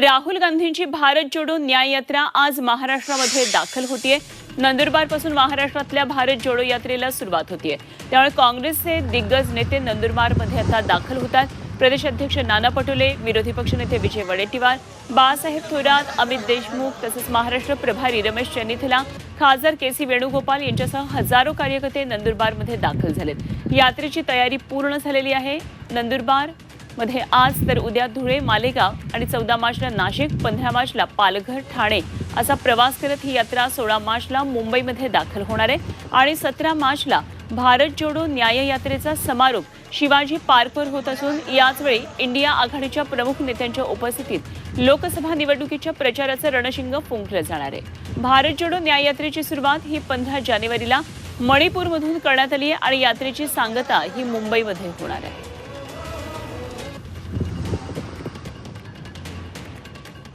राहुल गांधींची भारत जोडो न्याय यात्रा आज महाराष्ट्रामध्ये दाखल होतीये. नंदुरबारपासून महाराष्ट्रातल्या भारत जोडो यात्रेला सुरुवात होतीये. त्यामुळे काँग्रेसचे दिग्गज नेते नंदुरबारमध्ये आता दाखल होतात. प्रदेश अध्यक्ष नाना पटोले विरोधी पक्षनेते विजय वडेट्टीवार बाळासाहेब थोरात अमित देशमुख तसंच महाराष्ट्र प्रभारी रमेश चन्नीथला खासदार के सी वेणुगोपाल यांच्यासह हजारो कार्यकर्ते नंदुरबारमध्ये दाखल झालेत. यात्रेची तयारी पूर्ण झालेली आहे. नंदुरबार मध्ये आज तर उद्या धुळे मालेगाव आणि चौदा मार्चला नाशिक पंधरा मार्चला पालघर ठाणे असा प्रवास करत ही यात्रा सोळा मार्चला मुंबईमध्ये दाखल होणार आहे. आणि सतरा मार्चला भारत जोडो न्याय यात्रेचा समारोप शिवाजी पार्कवर होत असून याचवेळी इंडिया आघाडीच्या प्रमुख नेत्यांच्या उपस्थितीत लोकसभा निवडणुकीच्या प्रचाराचं रणशिंग फुंकलं जाणार आहे. भारत जोडो न्याय यात्रेची सुरुवात ही पंधरा जानेवारीला मणिपूरमधून करण्यात आली आहे आणि यात्रेची सांगता ही मुंबईमध्ये होणार आहे.